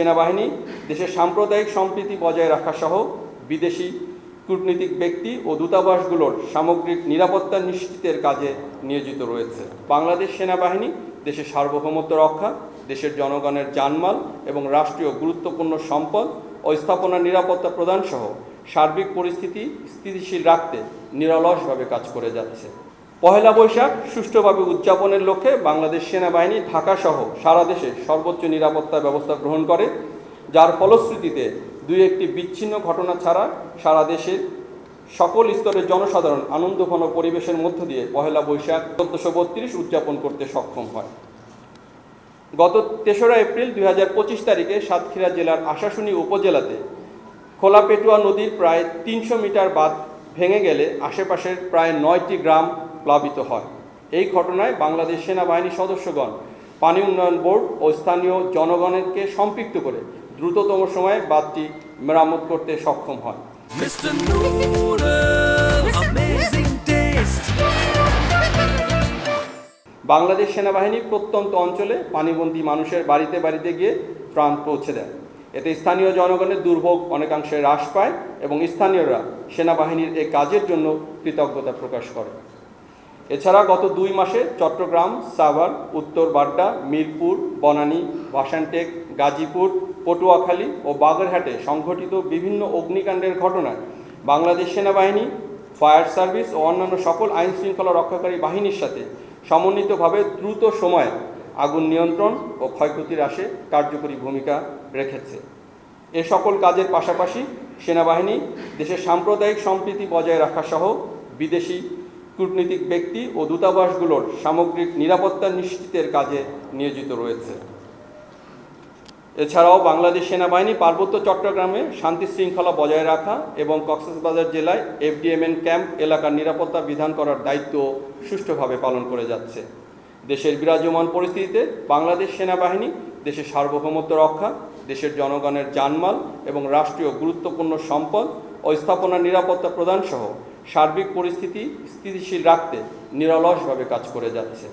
সেনাবাহিনী, দেশের সাম্প্রদায়িক সম্প্রীতি বজায় রাখা সহ বিদেশি কূটনীতিক ব্যক্তি ও দূতাবাসগুলোর সামগ্রিক নিরাপত্তা নিশ্চিতের কাজে নিয়োজিত রয়েছে। বাংলাদেশ সেনাবাহিনী দেশের সার্বভৌমত্ব রক্ষা, দেশের জনগণের জানমাল এবং রাষ্ট্রীয় গুরুত্বপূর্ণ সম্পদ ও স্থাপনার নিরাপত্তা প্রদান সহ সার্বিক পরিস্থিতি স্থিতিশীল রাখতে নিরলসভাবে কাজ করে যাচ্ছে। পহেলা বৈশাখ সুষ্ঠুভাবে উদযাপনের লক্ষ্যে বাংলাদেশ সেনাবাহিনী ঢাকাসহ সারা দেশে সর্বোচ্চ নিরাপত্তা ব্যবস্থা গ্রহণ করে, যার ফলশ্রুতিতে দুই একটি বিচ্ছিন্ন ঘটনা ছাড়া সারা দেশে সকল স্তরের জনসাধারণ আনন্দঘন পরিবেশের মধ্য দিয়ে পহেলা বৈশাখ চোদ্দশো বত্রিশ উদযাপন করতে সক্ষম হয়। গত তেসরা এপ্রিল দুই হাজার পঁচিশ তারিখে সাতক্ষীরা জেলার আশাশুনি উপজেলাতে খোলা পেটুয়া নদীর প্রায় তিনশো মিটার বাঁধ ভেঙে গেলে আশেপাশের প্রায় নয়টি গ্রাম প্লাবিত হয়। এই ঘটনায় বাংলাদেশ সেনাবাহিনী সদস্যগণ পানি উন্নয়ন বোর্ড ও স্থানীয় জনগণকে সম্পৃক্ত করে দ্রুততম সময়ে বাঁধটি মেরামত করতে সক্ষম হয়. বাংলাদেশ সেনাবাহিনী প্রত্যন্ত অঞ্চলে পানিবন্দী মানুষের বাড়িতে বাড়িতে গিয়ে ত্রাণ পৌঁছে দেয়। এতে স্থানীয় জনগণের দুর্ভোগ অনেকাংশে হ্রাস পায় এবং স্থানীয়রা সেনাবাহিনীর এই কাজের জন্য কৃতজ্ঞতা প্রকাশ করে। এছাড়া গত দুই মাসে চট্টগ্রাম, সাভার, উত্তর বাড্ডা, মিরপুর, বনানী ভাসানটেক গাজীপুর, পটুয়াখালী ও বাগেরহাটে সংঘটিত বিভিন্ন অগ্নিকাণ্ডের ঘটনায় বাংলাদেশ সেনাবাহিনী, ফায়ার সার্ভিস ও অন্যান্য সকল আইন শৃঙ্খলা রক্ষাকারী বাহিনীর সাথে সমন্বিতভাবে দ্রুত সময়ে আগুন নিয়ন্ত্রণ ও ক্ষয়ক্ষতি হ্রাসে কার্যকরী ভূমিকা রেখেছে। এ সকল কাজের পাশাপাশি সেনাবাহিনী দেশের সাম্প্রদায়িক সম্প্রীতি বজায় রাখা সহ বিদেশি কূটনীতিক ব্যক্তি ও দূতাবাসগুলোর সামগ্রিক নিরাপত্তা নিশ্চিতের কাজে নিয়োজিত রয়েছে। এছাড়াও বাংলাদেশ সেনাবাহিনী পার্বত্য চট্টগ্রামে শান্তি শৃঙ্খলা বজায় রাখা এবং কক্সবাজার জেলায় এফডিএমএন ক্যাম্প এলাকার নিরাপত্তা বিধান করার দায়িত্ব সুষ্ঠুভাবে পালন করে যাচ্ছে। দেশের বিরাজমান পরিস্থিতিতে বাংলাদেশ সেনাবাহিনী দেশের সার্বভৌমত্ব রক্ষা, দেশের জনগণের জানমাল এবং রাষ্ট্রীয় গুরুত্বপূর্ণ সম্পদ ও স্থাপনার নিরাপত্তা প্রদান সহ সার্বিক পরিস্থিতি স্থিতিশীল রাখতে নিরলসভাবে কাজ করে যাচ্ছে।